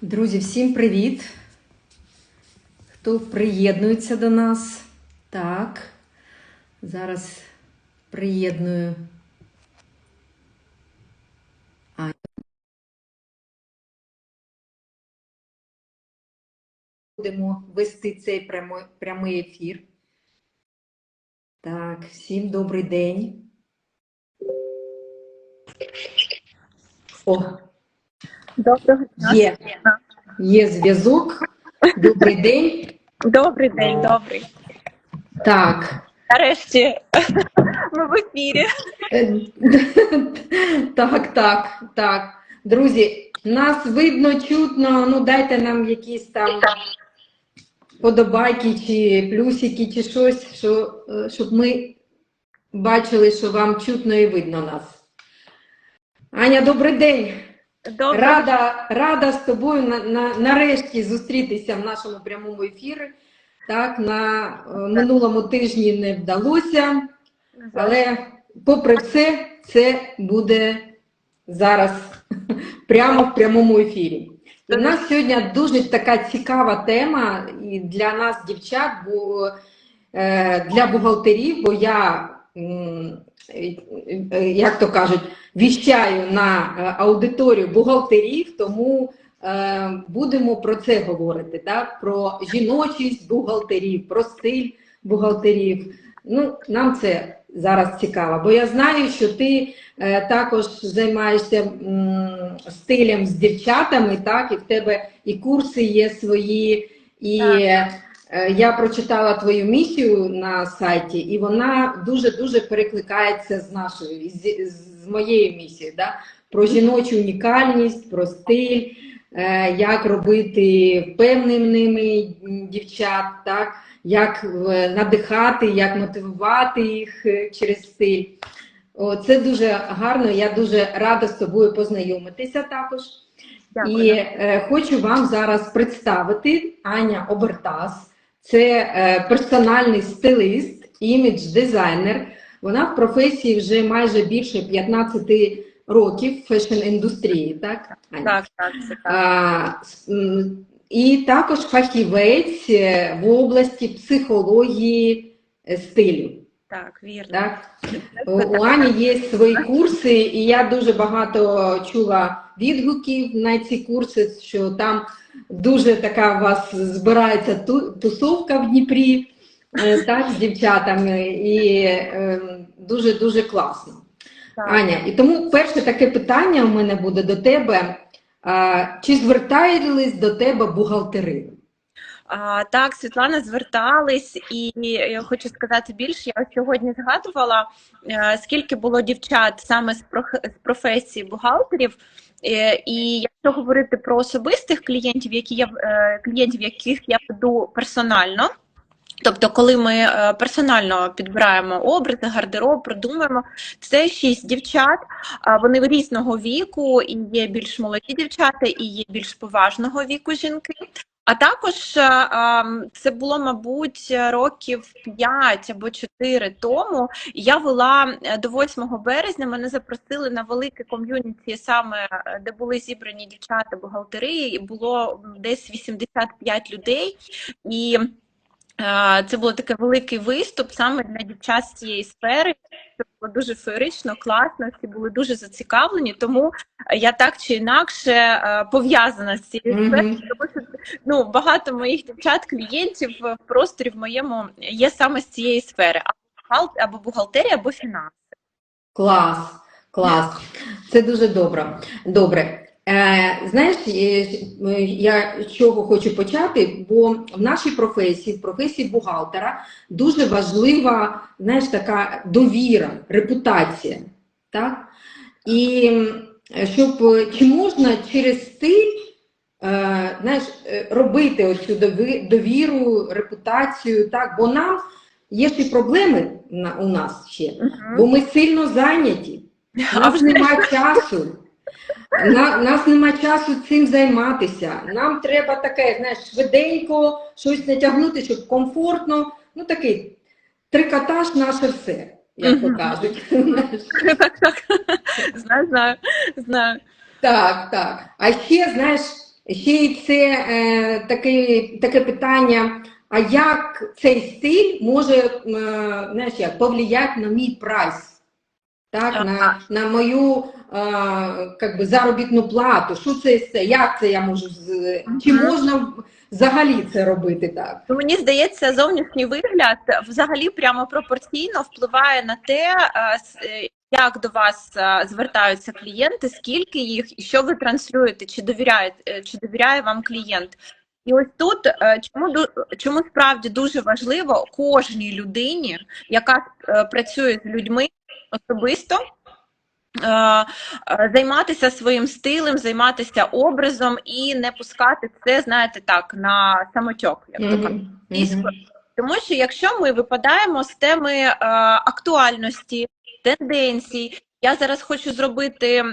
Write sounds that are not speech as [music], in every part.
Друзі, всім привіт! Хто приєднується до нас? Так. Зараз приєдную. Будемо вести цей прямий ефір. Так, всім добрий день. О, Доброго дня. є. Є зв'язок. Добрий день. Добрий день, добрий. Так. Нарешті ми в ефірі. Е, Так, так, так. Друзі, нас видно, чутно. Ну, дайте нам якісь там подобайки чи плюсики, чи щось, що, е, щоб ми бачили, що вам чутно і видно нас. Аня, добрий день. Добрий Рада, рада з тобою на, на, нарешті зустрітися в нашому прямому ефірі. Так, на е, минулому тижні не вдалося. Але попри все, це буде зараз [laughs] прямо в прямому ефірі. В нас сьогодні дуже така цікава тема і для нас, дівчат, бо е, для бухгалтерів, бо я, е, як то кажуть, віщаю на е, аудиторію бухгалтерів, тому е, будемо про це говорити, так? про жіночість бухгалтерів, про стиль бухгалтерів. Ну, нам це зараз цікаво, бо я знаю, що ти е, також займаєшся стилем з дівчатами, так, і в тебе і курси є свої, і Так. Е, я прочитала твою місію на сайті, і вона дуже-дуже перекликається з нашою, з, з моєю місією, да? про жіночу унікальність, про стиль, е, як робити впевненими дівчат, так? як е, надихати, як мотивувати їх через стиль. О, це дуже гарно. Я дуже рада з тобою познайомитися також. Дякую. І е, хочу вам зараз представити Аня Обертас. Це е, персональний стилист, імідж дизайнер. Вона в професії вже майже більше 15 років фешн-індустрії. Так, Аня? Так, так, це так. А, і також фахівець е, в області психології е, стилю. Так, вірно. Так? У Ані є свої курси, і я дуже багато чула відгуків на ці курси, що там дуже така у вас збирається тусовка в Дніпрі е, так, з дівчатами, і дуже-дуже класно. Так. Аня, і тому перше таке питання у мене буде до тебе. Чи звертались до тебе бухгалтери? А, так, Світлана звертались, і я хочу сказати більше. Я сьогодні згадувала, е, скільки було дівчат саме з професії бухгалтерів. Е, І якщо говорити про особистих клієнтів, які я е, клієнтів, яких я веду персонально. Тобто, коли ми е, персонально підбираємо образи, гардероб, продумуємо, це шість дівчат. Вони різного віку, і є більш молоді дівчата, і є більш поважного віку жінки. А також е, ем, це було, мабуть, років 5 або 4 тому. Я вела е, до 8 березня. Мене запросили на велике ком'юніті, саме е, де були зібрані дівчата, бухгалтери. і Було десь 85 людей. І це було такий великий виступ саме для дівчат з цієї сфери. Це було дуже феєрично, класно. Всі були дуже зацікавлені. Тому я так чи інакше е, пов'язана з цією Мгм. сферою, тому що ну багато моїх дівчат, клієнтів в просторі в моєму є саме з цієї сфери, або бухгал- або бухгалтерія, або фінанс. Клас, клас. Це дуже добре. Добре. Е, знаєш, е, е, я з чого хочу почати, бо в нашій професії, в професії бухгалтера, дуже важлива, знаєш, така довіра, репутація. Так? І щоб чи можна через стиль знаєш, робити оцю довіру, репутацію, так? бо нам є ще проблеми у нас ще. Бо ми сильно зайняті. [laughs] У нас немає часу. На, нас нема часу цим займатися. Нам треба таке, знаєш, швиденько щось натягнути, щоб комфортно. Ну такий трикотаж наше все, як то кажуть. так, так. Знаю, знаю, знаю. Так, так. А ще, знаєш, Ще й це е, таке, таке питання, а як цей стиль може е, знаєш, як, повлияти на мій прайс? Так, на, на мою как би, заробітну плату. Що це все? Як це я можу з- чи можна взагалі це робити так? Ну, Мені здається, зовнішній вигляд взагалі прямо пропорційно впливає на те, е, як до вас звертаються клієнти, скільки їх і що ви транслюєте, чи довіряєте, чи довіряє вам клієнт. І ось тут е, чому чому справді дуже важливо кожній людині, яка е, працює з людьми особисто. е, е, Займатися своїм стилем, займатися образом і не пускати це, знаєте, так, на самотьок, як то кажуть. Тому що якщо ми випадаємо з теми е, актуальності, тенденцій, я зараз хочу зробити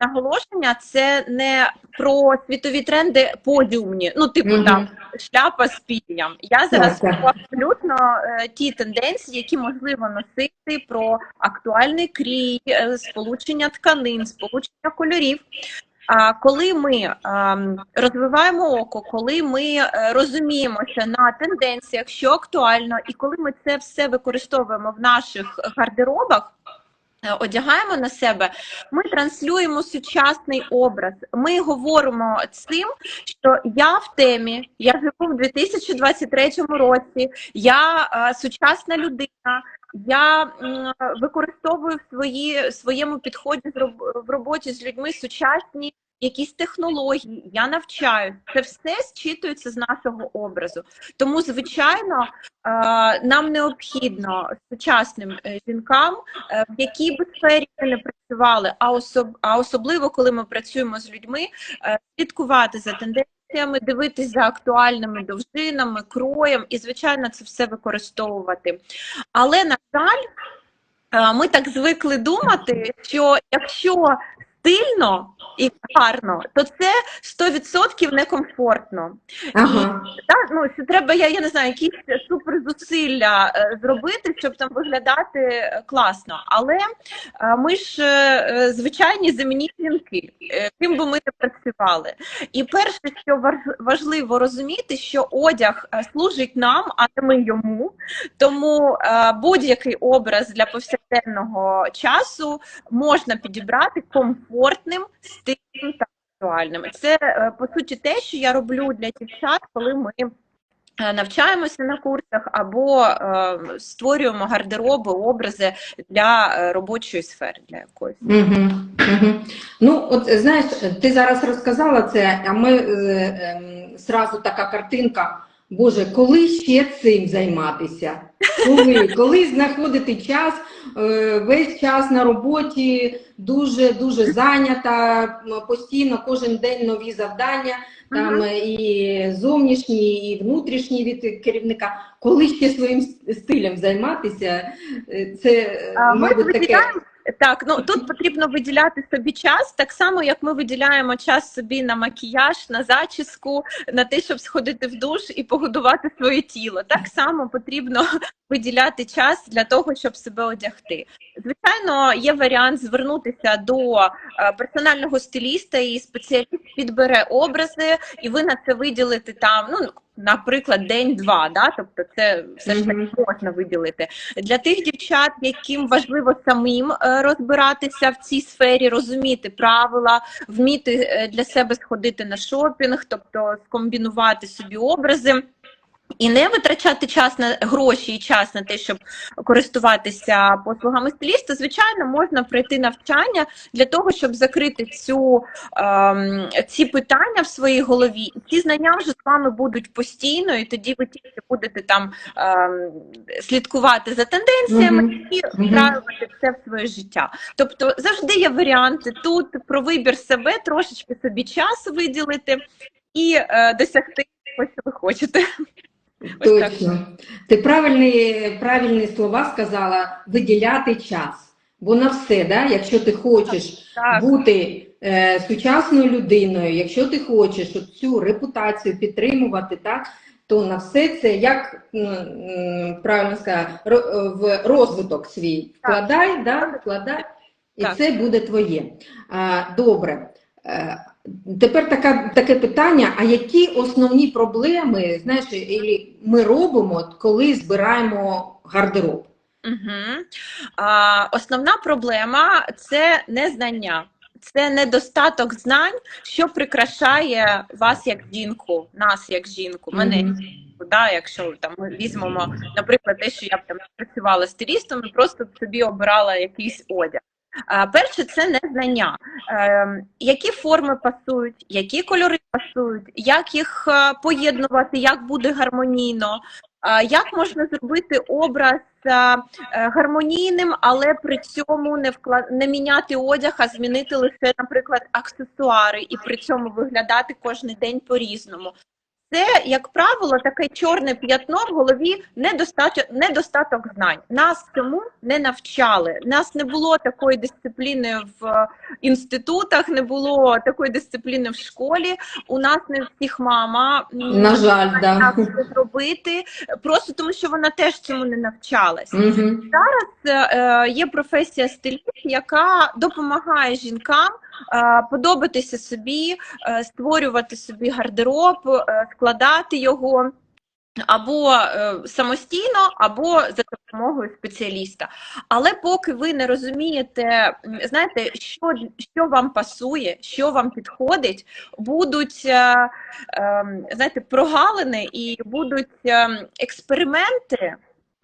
наголошення, це не про світові тренди подіумні, ну типу Мгм. там шляпа з пір'ям. Я зараз про абсолютно е, ті тенденції, які можливо носити, про актуальний крій, е, сполучення тканин, сполучення кольорів. А коли ми ем, розвиваємо око, коли ми е, розуміємося на тенденціях, що актуально, і коли ми це все використовуємо в наших гардеробах. Е, Одягаємо на себе, ми транслюємо сучасний образ. Ми говоримо цим, що я в темі, я живу в 2023 році, я е, сучасна людина, я використовую в свої, своєму підході в роботі з людьми сучасні якісь технології, я навчаю. Це все зчитується з нашого образу. Тому, звичайно, е, нам необхідно сучасним е, жінкам, е, в якій би сфері не працювали, а, особ, а особливо коли ми працюємо з людьми, слідкувати за тенденціями, дивитись за актуальними довжинами, кроєм і, звичайно, це все використовувати. Але на жаль, ми так звикли думати, що якщо стильно і гарно, то це 100% некомфортно. Ага. Так, ну що треба, я, я не знаю, якісь суперзусилля е, зробити, щоб там виглядати е, класно. Але е, ми ж звичайні земні жінки, ким би ми не працювали. І перше, що важ- важливо розуміти, що одяг служить нам, а не ми йому. Тому будь-який образ для повсякденного часу можна підібрати комфортним, стильним та актуальним. Це е, по суті те, що я роблю для дівчат, коли ми. е, Навчаємося на курсах або е, створюємо гардероби, образи для робочої сфери для якоїсь. Угу, угу. Ну, от знаєш, ти зараз розказала це, а ми ем, зразу така картинка. Боже, коли ще цим займатися? Коли, коли знаходити час, е, весь час на роботі, дуже дуже зайнята, постійно кожен день нові завдання, там Мгм. е, і зовнішні, і внутрішні від керівника. Коли ще своїм стилем займатися, Е, це А, мабуть таке. Так. Ну тут потрібно виділяти собі час, так само як ми виділяємо час собі на макіяж, на зачіску, на те, щоб сходити в душ і погодувати своє тіло. Так само потрібно [laughs] виділяти час для того, щоб себе одягти. Звичайно, є варіант звернутися до е, персонального стиліста, і спеціаліст підбере образи, і ви на це виділите там. Ну наприклад, день-два, да? тобто це все ж таки можна виділити. Для тих дівчат, яким важливо самим е, розбиратися в цій сфері, розуміти правила, вміти е, для себе сходити на шопінг, тобто скомбінувати собі образи. І не витрачати час на гроші і час на те, щоб користуватися послугами стиліста, звичайно, можна пройти навчання для того, щоб закрити цю ем, ці питання в своїй голові. Ці знання вже з вами будуть постійно, і тоді ви тільки будете там ем, слідкувати за тенденціями Мгм. і Мгм. втраювати це в своє життя. Тобто завжди є варіанти тут про вибір себе, трошечки собі час виділити і е, досягти що ви хочете. Ось так. Точно. Ти правильні, правильні слова сказала виділяти час. Бо на все, да? якщо ти хочеш Так. бути е, сучасною людиною, якщо ти хочеш цю репутацію підтримувати, так, то на все це, як правильно сказати, в розвиток свій вкладай, да? вкладай, і Так. це буде твоє. А, добре. Тепер така, таке питання: а які основні проблеми, знаєш, ми робимо, коли збираємо гардероб? Угу. А, основна проблема це незнання. Це недостаток знань, що прикрашає вас як жінку, нас як жінку, мене Мгм. да, якщо там ми візьмемо, наприклад, те, що я б там працювала стилістом і просто собі обирала якийсь одяг. Перше, це незнання. Е, які форми пасують, які кольори пасують, як їх е, поєднувати, як буде гармонійно, як можна зробити образ е, гармонійним, але при цьому не вклад... не міняти одяг, а змінити лише, наприклад, аксесуари, і при цьому виглядати кожен день по-різному. Це, як правило, таке чорне п'ятно в голові недостаток, недостаток знань. Нас цьому не навчали. Нас не було такої дисципліни в е, інститутах, не було такої дисципліни в школі. У нас не всіх мама На жаль, да. це зробити, просто тому що вона теж цьому не навчалась. Угу. Це е, є професія стиліст, яка допомагає жінкам е, подобатися собі, е, створювати собі гардероб, е, складати його. Або е, самостійно, або за допомогою спеціаліста. Але поки ви не розумієте, знаєте, що, що вам пасує, що вам підходить, будуть е, е, знаєте, прогалини і будуть е, експерименти.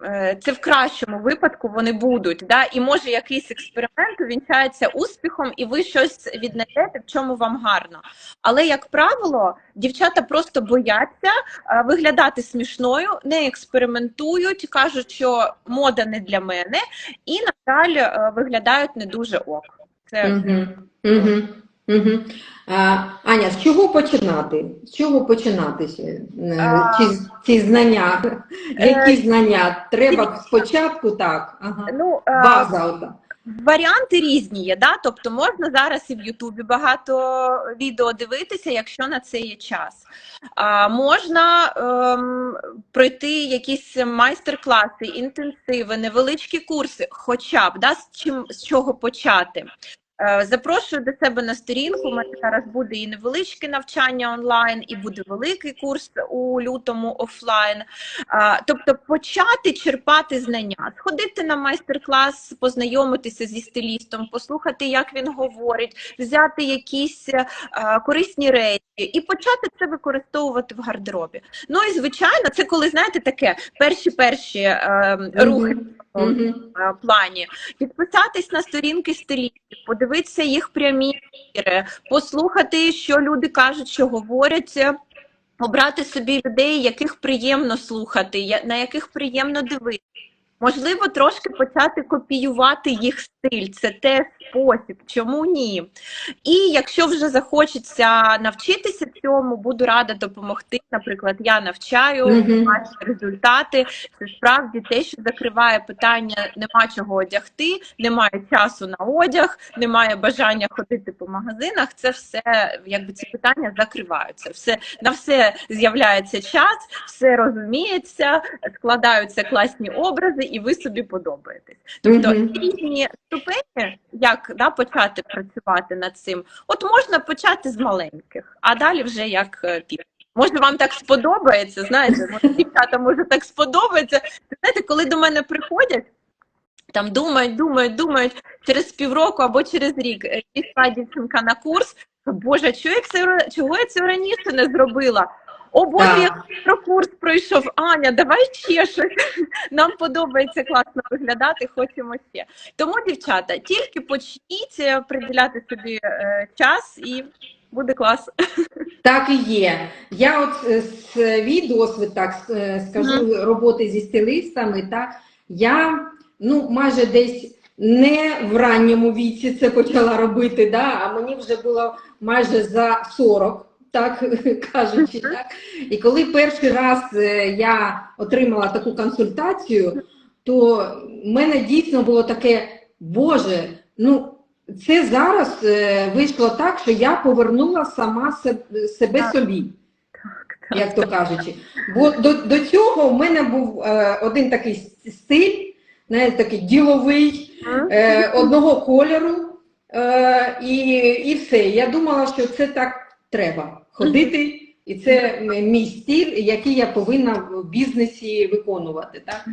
Е, Це в кращому випадку вони будуть, да? і може якийсь експеримент увінчається успіхом, і ви щось віднайдете, в чому вам гарно. Але, як правило, дівчата просто бояться е, виглядати смішною, не експериментують, кажуть, що мода не для мене, і, на жаль, е, виглядають не дуже ок. Це Угу. Угу. Угу. А, Аня, з чого починати? З чого починати ще? Е, Ці, ці знання? е, Які знання? Треба спочатку так. Ага. ну, База ота. Варіанти різні є, да? тобто можна зараз і в Ютубі багато відео дивитися, якщо на це є час. А, можна ем, пройти якісь майстер-класи, інтенсиви, невеличкі курси, хоча б да, з, чим, з чого почати. Е, Запрошую до себе на сторінку. У мене зараз буде і невеличке навчання онлайн, і буде великий курс у лютому офлайн. Тобто почати черпати знання, сходити на майстер-клас, познайомитися зі стилістом, послухати, як він говорить, взяти якісь е, корисні речі і почати це використовувати в гардеробі. Ну і звичайно, це коли знаєте таке перші перші е, рухи. в Угу. е, плані підписатись на сторінки стилістів, подивитися їх прямі ефіри, послухати, що люди кажуть, що говорять. Обрати собі людей, яких приємно слухати, на яких приємно дивитися. Можливо, трошки почати копіювати їх стиль. Це теж спосіб. Чому ні? І якщо вже захочеться навчитися цьому, буду рада допомогти. Наприклад, я навчаю, бачу результати. Це справді те, що закриває питання: нема чого одягти, немає часу на одяг, немає бажання ходити по магазинах. Це все якби ці питання закриваються. Все на все з'являється час, все розуміється, складаються класні образи, і ви собі подобаєтесь. Тобто різні ступені, як да, почати працювати над цим. От можна почати з маленьких, а далі вже як е, піде. Може, вам так сподобається, знаєте, може, [laughs] дівчата, може, так сподобається. Знаєте, коли до мене приходять, там думають, думають, думають, через півроку або через рік е, пішла дівчинка на курс. Боже, чого я це чого я цього раніше не зробила? О Боже, я про курс пройшов. Аня, давай ще щось. Нам подобається класно виглядати, хочемо ще. Тому, дівчата, тільки почніть е, приділяти собі е, час і буде клас. Так і є. Я от е, свій досвід, так е, скажу, роботи зі стилистами, так, я ну, майже десь не в ранньому віці це почала робити, да, а мені вже було майже за 40, так [laughs] кажучи. Так. І коли перший раз е, я отримала таку консультацію, то в мене дійсно було таке, Боже, ну це зараз е, вийшло так, що я повернула сама себе собі, як то кажучи. Бо до, до цього в мене був е, один такий стиль, знаєте, такий діловий, е, одного кольору, Е, і, і все. Я думала, що це так треба ходити, і це мій стиль, який я повинна в бізнесі виконувати. Так?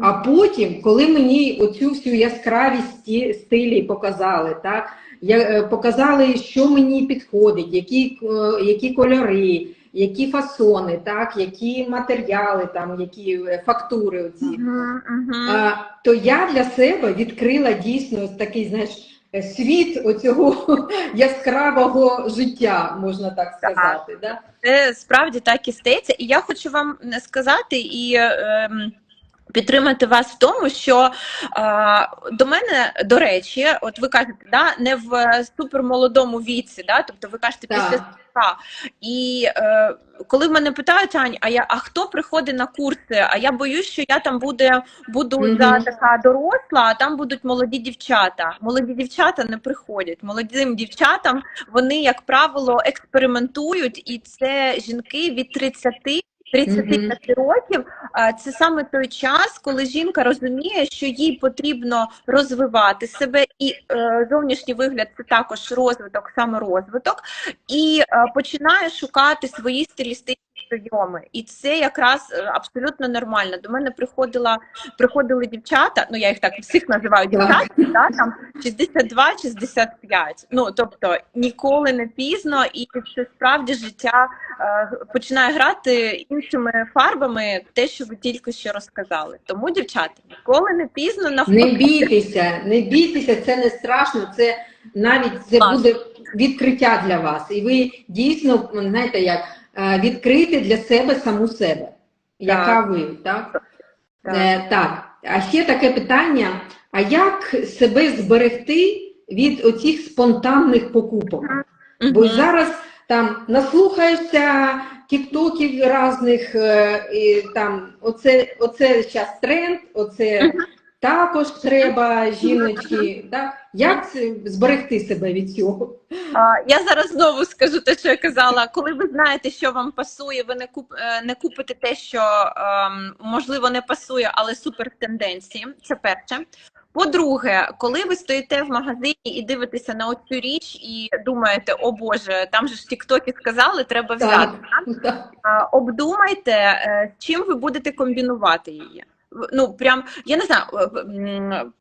А потім, коли мені оцю всю яскравість стилі показали, так, я, е, показали, що мені підходить, які, е, які кольори, які фасони, так, які матеріали, там, які е, фактури оці. Мгм, мгм. А, то я для себе відкрила дійсно такий, знаєш, світ оцього [laughs] яскравого життя, можна так сказати. Да? Це справді так і стається. І я хочу вам сказати і ем, підтримати вас в тому, що е, до мене, до речі, от ви кажете, да, не в супермолодому віці, да, тобто ви кажете Так. після 40. І е, коли в мене питають, Ань, а я а хто приходить на курси? А я боюсь, що я там буде, буду Мгм. за така доросла, а там будуть молоді дівчата. Молоді дівчата не приходять. Молодим дівчатам вони, як правило, експериментують, і це жінки від 30 35 років. Це саме той час, коли жінка розуміє, що їй потрібно розвивати себе, і е, зовнішній вигляд це також розвиток, саморозвиток, і е, починає шукати свої стилістичні прийоми. І це якраз е, абсолютно нормально. До мене приходила приходили дівчата. Ну я їх так всіх називаю дівчата, да, там 62-65. Ну тобто ніколи не пізно, і це справді життя е, починає грати іншими фарбами, те, що ви тільки що розказали. Тому, дівчата, ніколи не пізно Не бійтеся, не бійтеся, це не страшно, це навіть це буде відкриття для вас. І ви дійсно, знаєте, як відкрити для себе саму себе, яка ви, так? Так. Е, так. А ще таке питання: а як себе зберегти від оцих спонтанних покупок? Бо зараз там наслухаєшся тіктоків різних, е, і там оце, оце зараз тренд, оце також треба жіночки. Так? Як зберегти себе від цього? Я зараз знову скажу те, що я казала. Коли ви знаєте, що вам пасує, ви не куп е, не купите те, що ем, можливо не пасує, але супер в тенденції. Це перше. По-друге, коли ви стоїте в магазині і дивитеся на оцю річ і думаєте, о Боже, там же ж тіктоки сказали, треба взяти. Так. Так. Обдумайте, е, чим ви будете комбінувати її. Ну, прям, я не знаю,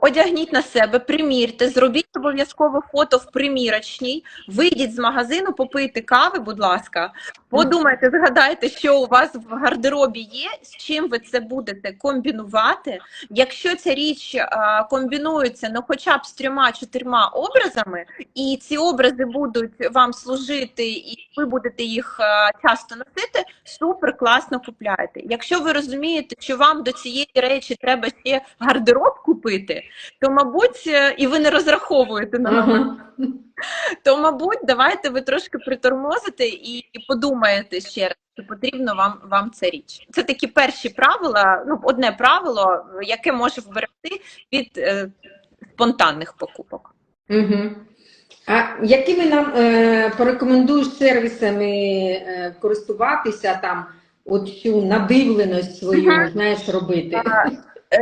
одягніть на себе, примірте, зробіть обов'язково фото в примірочній, вийдіть з магазину, попийте кави, будь ласка, подумайте, згадайте, що у вас в гардеробі є, з чим ви це будете комбінувати. Якщо ця річ е, комбінується ну, хоча б з трьома-чотирма образами, і ці образи будуть вам служити, і ви будете їх е, часто носити, супер класно купляйте. Якщо ви розумієте, що вам до цієї речі треба ще гардероб купити, то мабуть, е, і ви не розраховуєте на Ага. то мабуть, давайте ви трошки притормозите і, і подумаєте ще раз. Чи потрібно вам вам ця річ? Це такі перші правила. Ну, одне правило, яке може вберегти від е, спонтанних покупок. Угу. А якими нам е, порекомендуєш сервісами е, користуватися там, от цю надивленість свою, Мгм. знаєш, робити? Е,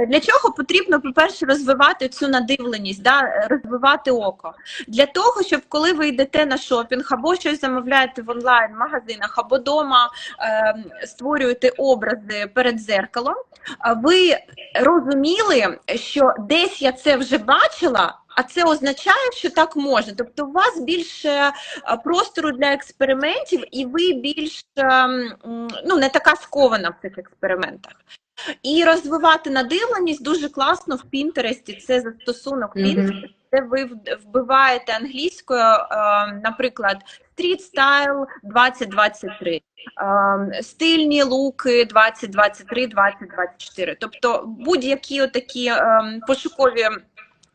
Для чого потрібно, по-перше, розвивати цю надивленість, да, е, розвивати око. Для того, щоб коли ви йдете на шопінг або щось замовляєте в онлайн-магазинах, або вдома е, створюєте образи перед зеркалом, ви розуміли, що десь я це вже бачила. А це означає, що так може. Тобто, у вас більше е, простору для експериментів, і ви більш ем, ну, не така скована в цих експериментах. І розвивати надивленість дуже класно в Пінтересті. Це застосунок Мгм. Pinterest, де ви вбиваєте англійською, е, наприклад, стріт стайл 2023, е, стильні луки 2023, 2024. Тобто будь-які отакі е, пошукові.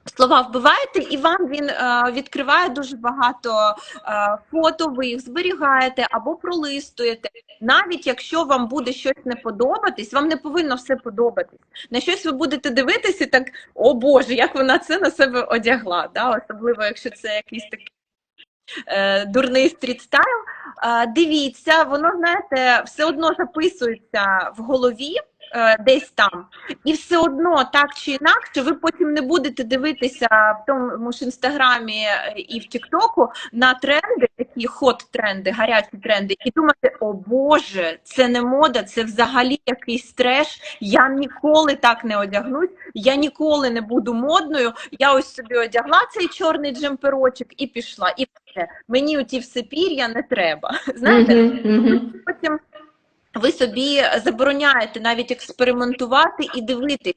Слова вбиваєте, і вам він е, відкриває дуже багато е, фото, ви їх зберігаєте або пролистуєте. Навіть якщо вам буде щось не подобатись, вам не повинно все подобатись. На щось ви будете дивитися так, о Боже, як вона це на себе одягла. Да? Особливо, якщо це якийсь такий е, дурний стріт-стайл. Е, дивіться, воно, знаєте, все одно записується в голові. Е, десь там. І все одно, так чи інакше, ви потім не будете дивитися в тому ж інстаграмі е, і в Тіктоку на тренди, такі хот-тренди, гарячі тренди, і думати, о Боже, це не мода, це взагалі якийсь треш. Я ніколи так не одягнусь, я ніколи не буду модною. Я ось собі одягла цей чорний джемперочок і пішла. І все. Мені оті все пір'я не треба. [laughs] Знаєте, Мгм, мгм. потім ви собі забороняєте навіть експериментувати і дивитись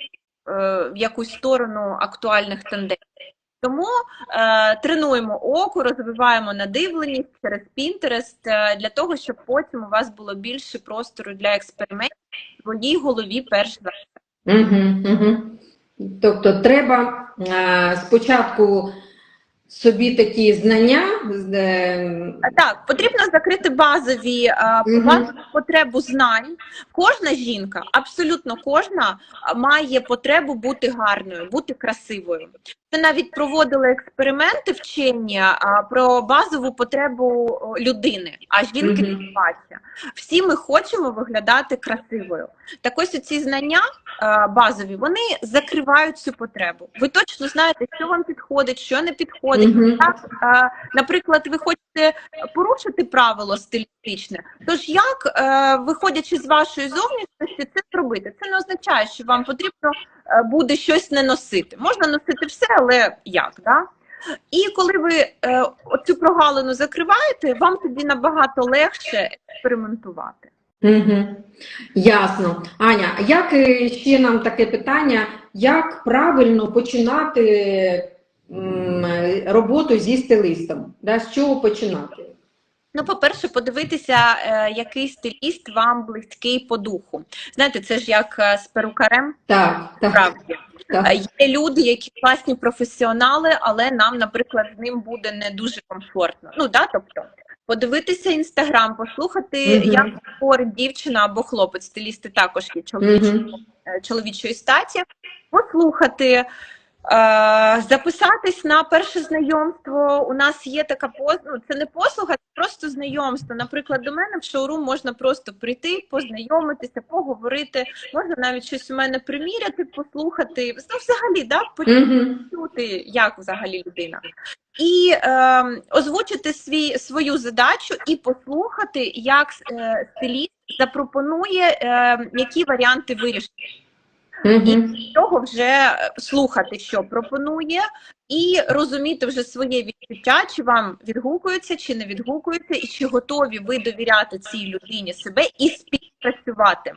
е, в якусь сторону актуальних тенденцій. Тому е, тренуємо око, розвиваємо надивленість через е, для того, щоб потім у вас було більше простору для експериментів в своїй голові перш за все. Мгм, мгм. Тобто треба е, спочатку собі такі знання, е, Так, потрібно закрити базові е, базову потребу знань. Кожна жінка, абсолютно кожна, має потребу бути гарною, бути красивою. Це навіть проводили експерименти вчені а, про базову потребу людини, а жінки не бачать. Всі ми хочемо виглядати красивою. Так ось ці знання базові, вони закривають цю потребу. Ви точно знаєте, що вам підходить, що не підходить. Мгм. Так, наприклад, ви хочете порушити правило стилістичне. Тож як, е, виходячи з вашої зовнішності, це зробити? Це не означає, що вам потрібно буде щось не носити. Можна носити все, але як? Да? І коли ви е, цю прогалину закриваєте, вам тоді набагато легше експериментувати. Мгм. Ясно. Аня, як е, ще нам таке питання, як правильно починати м, е, роботу зі стилистом? Да, з чого починати? Ну, по-перше, подивитися, е, який стиліст вам близький по духу. Знаєте, це ж як е, з перукарем, Так, так, так. Е, Є люди, які класні професіонали, але нам, наприклад, з ним буде не дуже комфортно. Ну да, тобто подивитися інстаграм, послухати, Мгм. як говорить дівчина або хлопець. Стилісти також є чоловічої, е, чоловічої статі. Послухати. Е, Записатись на перше знайомство. У нас є така пос... ну, це не послуга, це просто знайомство. Наприклад, до мене в шоурум можна просто прийти, познайомитися, поговорити. Можна навіть щось у мене приміряти, послухати. Ну, взагалі, да, почути, як взагалі людина. І е, озвучити свій, свою задачу і послухати, як е, стиліст запропонує, е, які варіанти вирішити. І з цього вже е, слухати, що пропонує, і розуміти вже своє відчуття, чи вам відгукується, чи не відгукується, і чи готові ви довіряти цій людині себе і співпрацювати.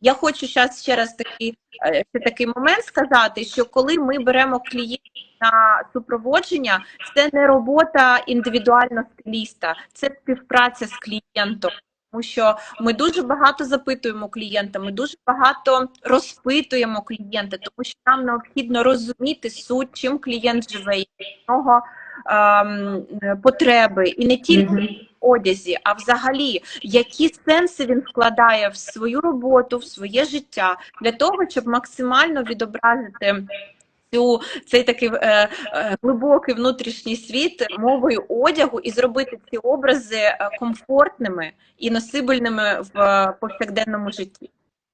Я хочу зараз ще раз такий, е, ще такий момент сказати, що коли ми беремо клієнтів на супроводження, це не робота індивідуально стиліста, це співпраця з клієнтом. Тому що ми дуже багато запитуємо клієнта, ми дуже багато розпитуємо клієнта, тому що нам необхідно розуміти суть, чим клієнт живе, які нього ем, потреби, і не тільки Мгм. в одязі, а взагалі, які сенси він вкладає в свою роботу, в своє життя, для того, щоб максимально відобразити. Цю цей такий е, е, глибокий внутрішній світ мовою одягу і зробити ці образи е, комфортними і носибельними в е, повсякденному житті.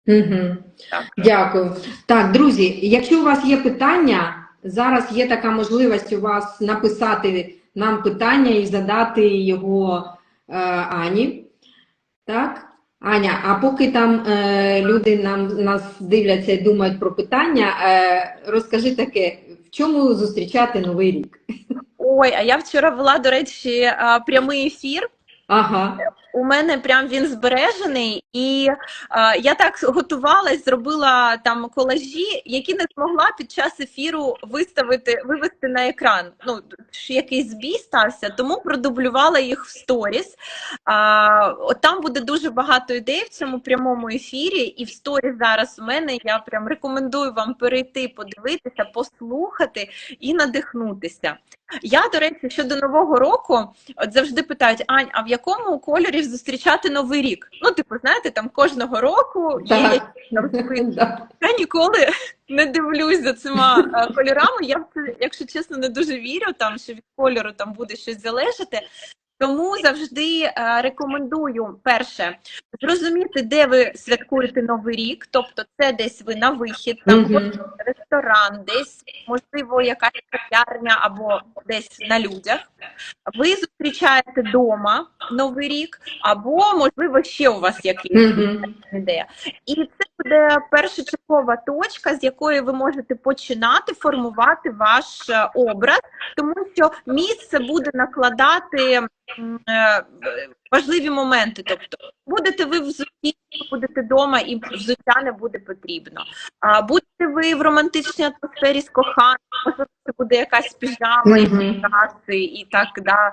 Мгм. Так. Дякую. Так, друзі, якщо у вас є питання, зараз є така можливість у вас написати нам питання і задати його е, Ані. Так? Аня, а поки там е, люди нам нас дивляться і думають про питання, е, розкажи таке, в чому зустрічати Новий рік? Ой, а я вчора вела, до речі, е, прямий ефір. Ага. У мене прям він збережений, і е, я так готувалась, зробила там колажі, які не змогла під час ефіру виставити, вивести на екран. Ну якийсь збій стався, тому продублювала їх в сторіс. А, там буде дуже багато ідей в цьому прямому ефірі, і в сторіс зараз у мене я прям рекомендую вам перейти, подивитися, послухати і надихнутися. Я, до речі, щодо нового року, от завжди питають: Ань, а в якому кольорі зустрічати новий рік? Ну, типу, знаєте, там кожного року є якісь там [laughs] Я ніколи не дивлюсь за цими кольорами. Я якщо чесно, не дуже вірю, там що від кольору там буде щось залежати. Тому завжди е, рекомендую перше зрозуміти, де ви святкуєте новий рік. Тобто, це десь ви на вихід, там Мгм. ресторан, десь можливо якась кав'ярня або десь на людях. Ви зустрічаєте вдома новий рік, або можливо ще у вас якийсь Мгм. ідея. І це буде першочергова точка, з якої ви можете починати формувати ваш е, образ, тому що місце буде накладати важливі моменти. Тобто, будете ви взуті, будете вдома, і взуття не буде потрібно. А будете ви в романтичній атмосфері з коханням, можливо, це буде якась піжама, і Мгм. і так да.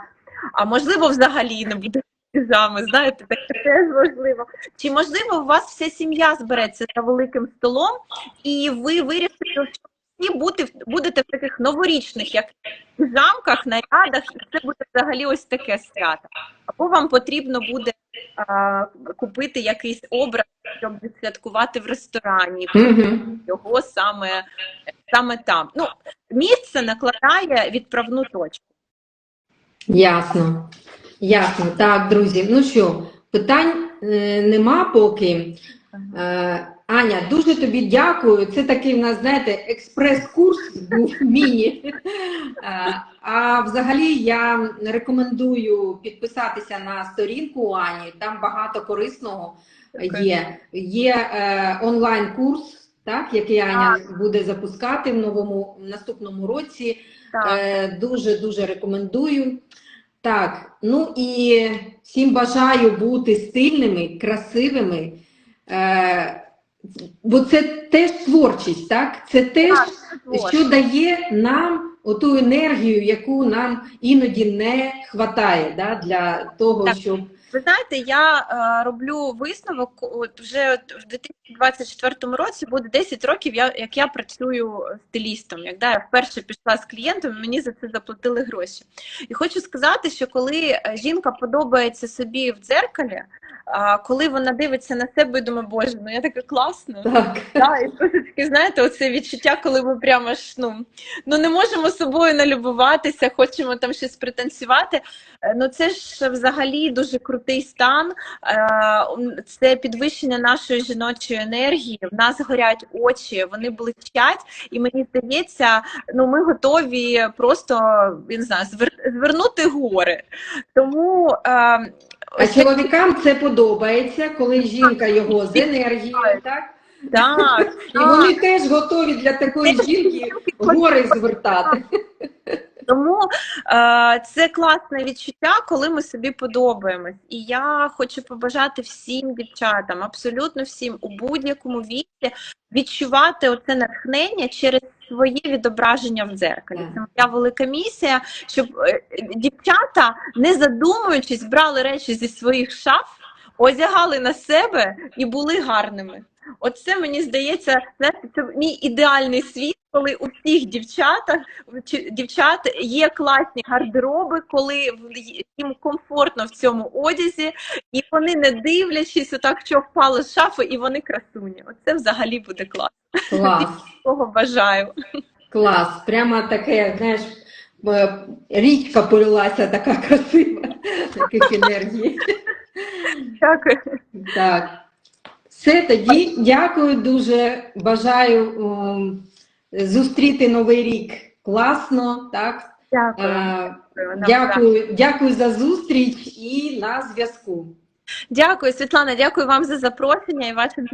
А можливо, взагалі не буде піжами. Знаєте, таке теж важливо. Чи можливо у вас вся сім'я збереться за великим столом, і ви вирішите, що всі бути, будете в таких новорічних, як піжамках, нарядах, і це буде взагалі ось таке свято. Або вам потрібно буде а, купити якийсь образ, щоб відсвяткувати в ресторані, його саме, саме там. Ну, місце накладає відправну точку. Ясно. Ясно. Так, друзі. Ну що, питань е, нема поки. Е, Аня, дуже тобі дякую. Це такий в нас, знаєте, експрес-курс був міні. Е, А взагалі я рекомендую підписатися на сторінку Ані. Там багато корисного є. Є е, онлайн-курс, так, який Аня буде запускати в новому в наступному році. Так. Е, Дуже дуже рекомендую. Так, ну і всім бажаю бути стильними, красивими. Е, бо це теж творчість, так? Це теж, що дає нам оту енергію, яку нам іноді не хватає да, для того, Так. щоб. Ви знаєте, я е, роблю висновок. Вже в 2024 році буде 10 років, я, як я працюю стилістом. Як да, я вперше пішла з клієнтом, мені за це заплатили гроші. І хочу сказати, що коли е, жінка подобається собі в дзеркалі, а коли вона дивиться на себе і думає, боже, ну я така класна. Так, Да, і таке, знаєте, оце відчуття, коли ми прямо ж ну, ну не можемо собою налюбуватися, хочемо там щось пританцювати. Е, Ну це ж взагалі дуже крутий стан. Е, Це підвищення нашої жіночої енергії. В нас горять очі, вони блищать, і мені здається, ну ми готові просто я не знаю, звернути гори. Тому е, а чоловікам це подобається, коли жінка його з енергією, так? Так, І вони теж готові для такої жінки гори звертати. Тому е, це класне відчуття, коли ми собі подобаємось. І я хочу побажати всім дівчатам, абсолютно всім у будь-якому віці відчувати оце натхнення через своє відображення в дзеркалі. Це моя велика місія, щоб е, дівчата, не задумуючись, брали речі зі своїх шаф, одягали на себе і були гарними. Оце мені здається, це мій ідеальний світ, коли у всіх дівчатах дівчат є класні гардероби, коли їм комфортно в цьому одязі, і вони не дивлячись, отак що впало з шафи, і вони красуні. Оце взагалі буде клас. Клас, Того бажаю. клас. Прямо таке, знаєш, річка полилася така красива, таких енергій. Дякую. Так. Все тоді. Дякую дуже. Бажаю ем, зустріти новий рік класно. Так. Дякую. Е, Дякую, дякую за зустріч і на зв'язку. Дякую, Світлана. Дякую вам за запрошення і вашим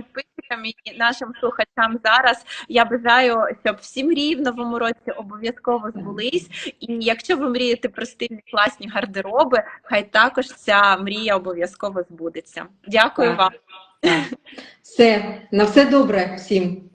підписчикам і нашим слухачам зараз. Я бажаю, щоб всі мрії в новому році обов'язково збулись. І якщо ви мрієте про стильні класні гардероби, хай також ця мрія обов'язково збудеться. Дякую Так. вам. Так. Все, на все добре всім.